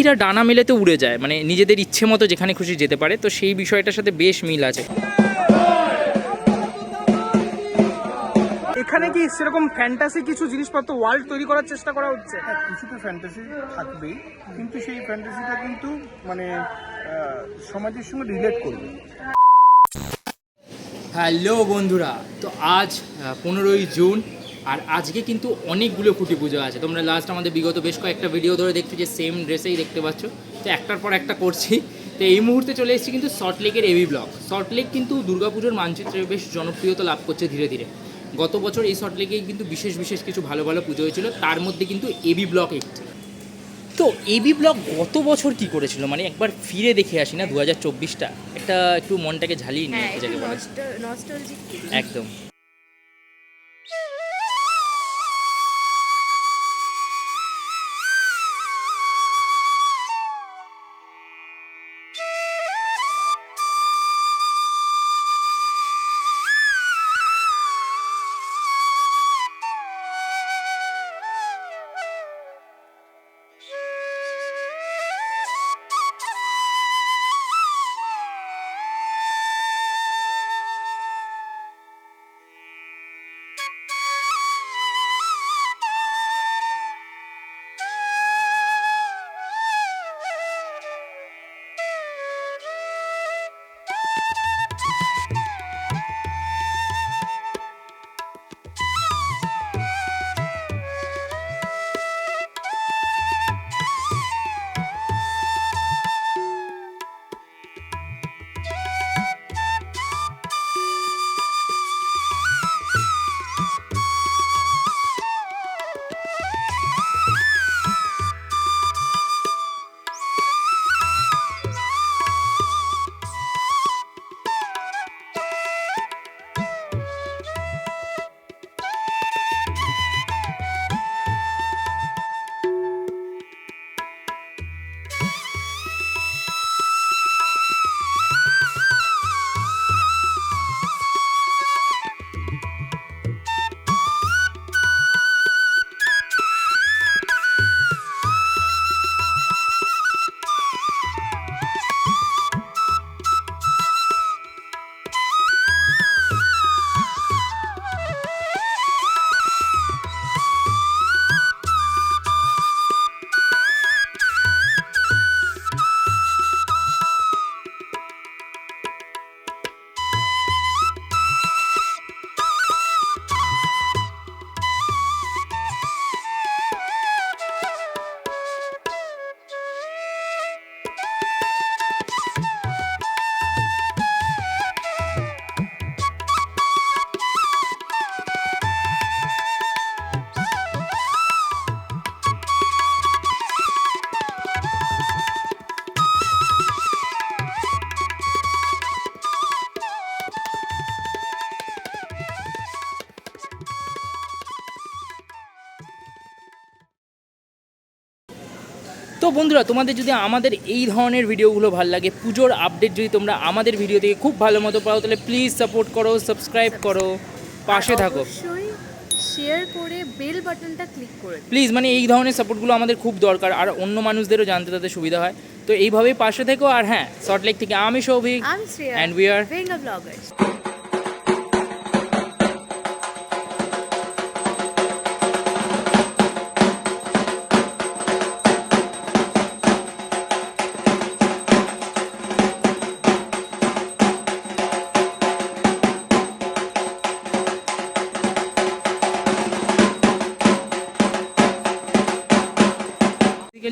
পাখিরা ডানা মেলেতে উড়ে যায় মানে নিজেদের ইচ্ছে মতো যেখানে খুশি যেতে পারে তো সেই বিষয়টার সাথে বেশ মিল আছে। এখানে কি সেরকম ফ্যান্টাসি কিছু জিনিসপত্র ওয়ার্ল্ড তৈরি করার চেষ্টা করা হচ্ছে? হ্যাঁ কিছু তো ফ্যান্টাসি থাকবেই কিন্তু সেই ফ্যান্টাসিটা কিন্তু মানে সমাজের সঙ্গে রিলেট করবে। হ্যালো বন্ধুরা তো আজ পনেরোই জুন আর আজকে কিন্তু অনেকগুলো খুঁটি পুজো আছে। তোমরা লাস্ট আমাদের বিগত বেশ কয়েকটা ভিডিও ধরে দেখছ যে সেম ড্রেসেই দেখতে পাচ্ছ। তো একটার পর একটা করছি। তো এই মুহূর্তে চলে এসেছি কিন্তু সল্টলেকের এবি ব্লক সল্টলেক কিন্তু দুর্গাপুজোর মানচিত্রে বেশ জনপ্রিয়তা লাভ করছে ধীরে ধীরে। গত বছর এই সল্টলেকে কিন্তু বিশেষ বিশেষ কিছু ভালো ভালো পুজো হয়েছিল। তার মধ্যে কিন্তু এবি ব্লক একটি। তো এবি ব্লক গত বছর কি করেছিল? মানে একবার ফিরে দেখে আসি না দু হাজার চব্বিশটা। একটা একটু মনটাকে ঝালিয়ে নিয়ে হ্যাঁ একদম। বন্ধুরা তোমাদের যদি আমাদের এই ধরনের ভিডিওগুলো ভালো লাগে পুজোর আপডেট যদি তোমরা আমাদের ভিডিও থেকে খুব ভালো মতো পাও তাহলে প্লিজ সাপোর্ট করো সাবস্ক্রাইব করো পাশে থাকো। শেয়ার করে বেল বাটনটা ক্লিক করে প্লিজ মানে এই ধরনের সাপোর্টগুলো আমাদের খুব দরকার আর অন্য মানুষদেরও জানতে তাদের সুবিধা হয়। তো এইভাবেই পাশে থেকো আর হ্যাঁ সল্টলেক থেকে আমি Souvik we are- Bengal bloggers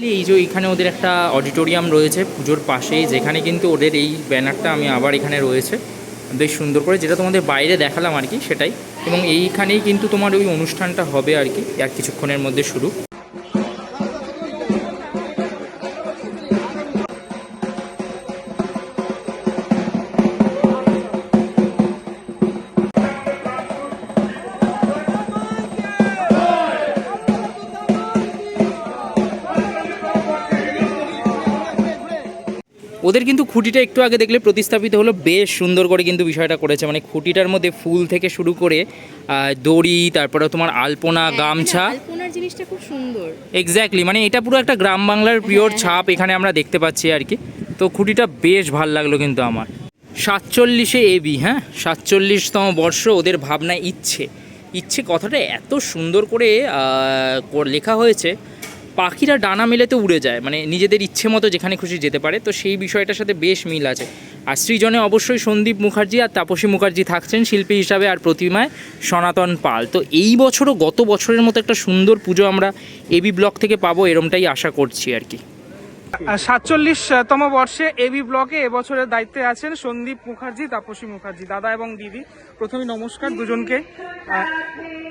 basically এই যে এখানে ওদের একটা অডিটোরিয়াম রয়েছে পুজোর পাশেই, যেখানে কিন্তু ওদের এই ব্যানারটা আমি আবার এখানে রয়েছে। বেশ সুন্দর করে যেটা তোমাদের বাইরে দেখালাম আর কি সেটাই। এবং এইখানেই কিন্তু তোমার ওই অনুষ্ঠানটা হবে আর কি, আর কিছুক্ষণের মধ্যে শুরু। ওদের কিন্তু খুঁটিটা একটু আগে দেখলে প্রতিস্থাপিত হলো বেশ সুন্দর করে কিন্তু বিষয়টা করেছে। মানে খুঁটিটার মধ্যে ফুল থেকে শুরু করে দড়ি তারপরে তোমার আলপনা হ্যাঁ, মানে গামছা। জিনিসটা খুব সুন্দর। এক্স্যাক্টলি মানে এটা পুরো একটা গ্রাম বাংলার পিওর হ্যাঁ। ছাপ এখানে আমরা দেখতে পাচ্ছি আর কি। তো খুঁটিটা বেশ ভালো লাগল কিন্তু আমার। সাতচল্লিশে এবি হ্যাঁ? সাতচল্লিশতম বর্ষ ওদের ভাবনা ইচ্ছে। ইচ্ছে কথাটা এত সুন্দর করে লেখা হয়েছে। পাখিরা ডানা মেলেতে উড়ে যায় মানে নিজেদের ইচ্ছে মতো যেখানে খুশি যেতে পারে, তো সেই বিষয়টার সাথে বেশ মিল আছে। আর সৃজনে অবশ্যই সন্দীপ মুখার্জি আর তাপসী মুখার্জি থাকছেন শিল্পী হিসাবে আর প্রতিমায় সনাতন পাল। তো এই বছরও গত বছরের মতো একটা সুন্দর পুজো আমরা এবি ব্লক থেকে পাবো এরমটাই আশা করছি আর কি। সাতচল্লিশতম বর্ষে এবি ব্লকে এবছরের দায়িত্বে আছেন সন্দীপ মুখার্জি, তাপসী মুখার্জি দাদা এবং দিদি। প্রথমে নমস্কার দুজনকে।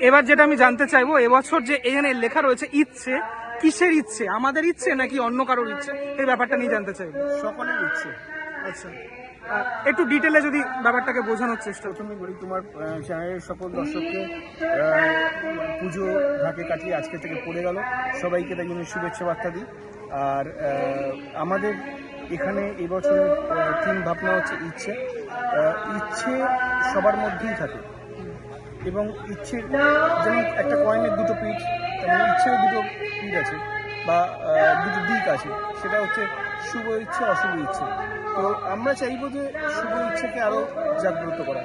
এবার যেটা আমি জানতে চাইব, এবছর যে এখানে লেখা রয়েছে ইচ্ছে কিসের ইচ্ছে? আমাদের ইচ্ছে নাকি অন্য কারোর ইচ্ছে? এই ব্যাপারটা নিয়ে জানতে চাই। সকলের ইচ্ছে। আচ্ছা। একটু ডিটেলে যদি ব্যাপারটাকে বোঝানোর চেষ্টা। প্রথমে বলি তোমার চ্যানেলের সকল দর্শককে পুজো ঢাকে কাটিয়ে আজকে থেকে পড়ে গেল। সবাইকে তাই জন্য শুভেচ্ছা বার্তা দিই। আর আমাদের এখানে এবছর থিম ভাবনা হচ্ছে ইচ্ছে। ইচ্ছে সবার মধ্যেই থাকে। এবং ইচ্ছে যেমন একটা কয়েনের দুটো পিঠ তেমন ইচ্ছের দুটো ঠিক আছে বা দুটো দিক আছে। সেটা হচ্ছে শুভ ইচ্ছে অশুভ ইচ্ছে। তো আমরা চাইব যে শুভ ইচ্ছেকে আরও জাগ্রত করা।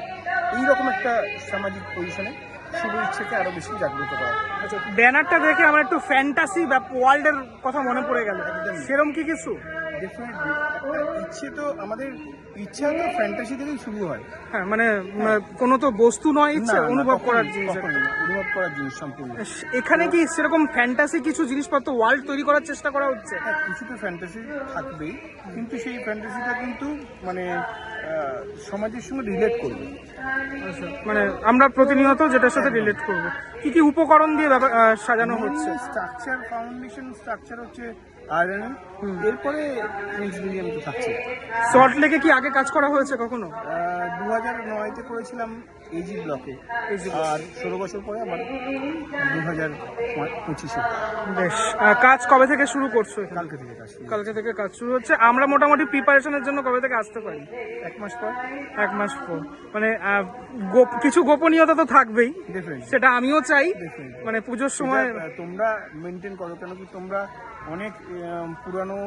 এইরকম একটা সামাজিক পজিশনে শুভ ইচ্ছেকে আরও বেশি জাগ্রত করা। আচ্ছা ব্যানারটা দেখে আমার একটু ফ্যান্টাসি বা ওয়ার্ল্ডের কথা মনে পড়ে গেল। সেরকম সেরম কি কিছু? ডেফিনেটলি ইচ্ছে তো আমাদের ইচ্ছা তো ফ্যান্টাসি থেকেই শুরু হয়। হ্যাঁ মানে কোনো তো বস্তু নয় ইচ্ছে অনুভব করার জিনিস অনুভব করার জিনিস সম্পূর্ণ। এখানে কি সেরকম ফ্যান্টাসি কিছু জিনিসপত্র ওয়ার্ল্ড তৈরি করার চেষ্টা করা হচ্ছে? হ্যাঁ কিছু তো ফ্যান্টাসি থাকবেই কিন্তু সেই ফ্যান্টাসিটা কিন্তু মানে সমাজের সঙ্গে রিলেট করবে। আচ্ছা, মানে আমরা প্রতিনিয়ত যেটার সাথে রিলেট করব। কি কি উপকরণ দিয়ে সাজানো হচ্ছে? স্ট্রাকচার ফাউন্ডেশন স্ট্রাকচার হচ্ছে আয়রন এরপরে মিক্স মিডিয়াম তো থাকছে। সল্ট লেকে কি আগে কাজ করা হয়েছে কখনো? দু হাজার নয়তে করেছিলাম এজি ব্লকে আর ষোলো বছর পরে আমার দু হাজার পঁচিশে। বেশ। কাজ কবে থেকে শুরু করছ কালকে থেকে কাজ কালকে থেকে কাজ শুরু হচ্ছে। আমরা মোটামুটি প্রিপারেশনের জন্য কবে থেকে আসতে পারি? এক মাস পর। এক মাস পর। মানে কিছু গোপনীয়তা তো থাকবেই। সেটা আমিও চাই. মানে পুজোর সময় তোমরা মেনটেন করো কেন কি তোমরা অনেক পুরানো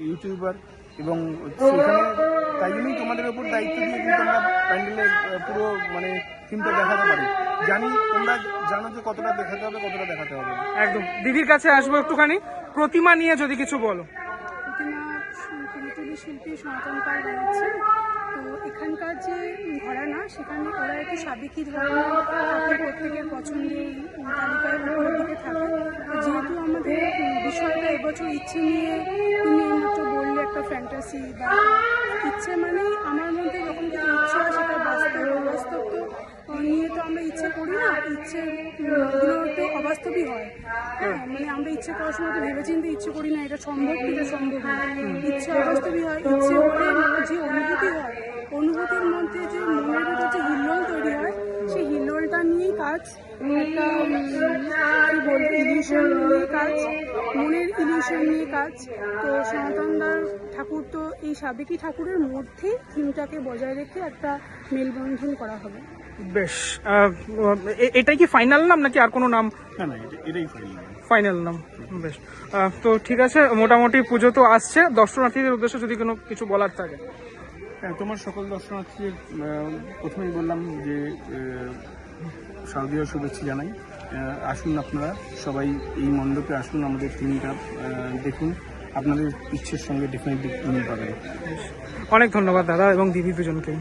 ইউটিউবার এবং সেখানে তাই জন্যই তোমাদের ওপর দায়িত্ব দিয়ে কিন্তু আমরা প্যান্ডেলের পুরো মানে থিমটা দেখাতে পারি। জানি তোমরা জানো যে কতটা দেখাতে হবে কতটা দেখাতে হবে। না। একদম। দিদির কাছে আসব একটুখানি। প্রতিমা নিয়ে যদি কিছু বলো। শিল্পী সনাতন পাল বানাচ্ছে। তো এখানকার যে ঘরানা সেখানে ওরা একটু সাবেকি ধরনের প্রত্যেকের পছন্দের তালিকায় উপরের দিকে থাকে তো যেহেতু আমাদের উম, বিষয়টা এবছর ইচ্ছে নিয়ে তুমি এইমাত্র বললে একটা ফ্যান্টাসি বা ইচ্ছে মানে আমার মধ্যে যখন কিছু ইচ্ছে হয় সেটা বাস্তব অবাস্তব তো নিয়ে তো আমরা ইচ্ছে করি না, ইচ্ছে তো অবাস্তবই হয়। হ্যাঁ মানে আমরা ইচ্ছে করার সময় তো ভেবেচিন্তে ইচ্ছে করি না, এটা সম্ভব এটা সম্ভব ইচ্ছে অবাস্তবই হয়, ইচ্ছে হলে যে অনুভূতি হয়, অনুভূতির মধ্যে যে মনের ভিতর যে হিল্লোল কাজ একটা উম, কি বলব ইলিউশন নিয়ে কাজ মনের ইলিউশন নিয়ে কাজ। তো সনাতনদার ঠাকুর তো এই সাবেকি ঠাকুরের মধ্যেই থিমটাকে বজায় রেখে একটা মেলবন্ধন করা হবে। বেশ এটাই কি ফাইনাল নাম নাকি আর কোনো নাম? না না এটা- এটাই ফাইনাল ফাইনাল নাম বেশ। তো ঠিক আছে মোটামুটি পুজো তো আসছে। দর্শনার্থীদের উদ্দেশ্যে যদি কোনো কিছু বলার থাকে। হ্যাঁ তোমার সকল দর্শনার্থীদের প্রথমেই বললাম যে শারদীয় শুভেচ্ছা জানাই। আসুন আপনারা সবাই এই মণ্ডপে আসুন, আমাদের টিমটা দেখুন। আপনাদের ইচ্ছের সঙ্গে ডেফিনেটলি মিল পাবেন। অনেক ধন্যবাদ দাদা এবং দিদি দুজনকে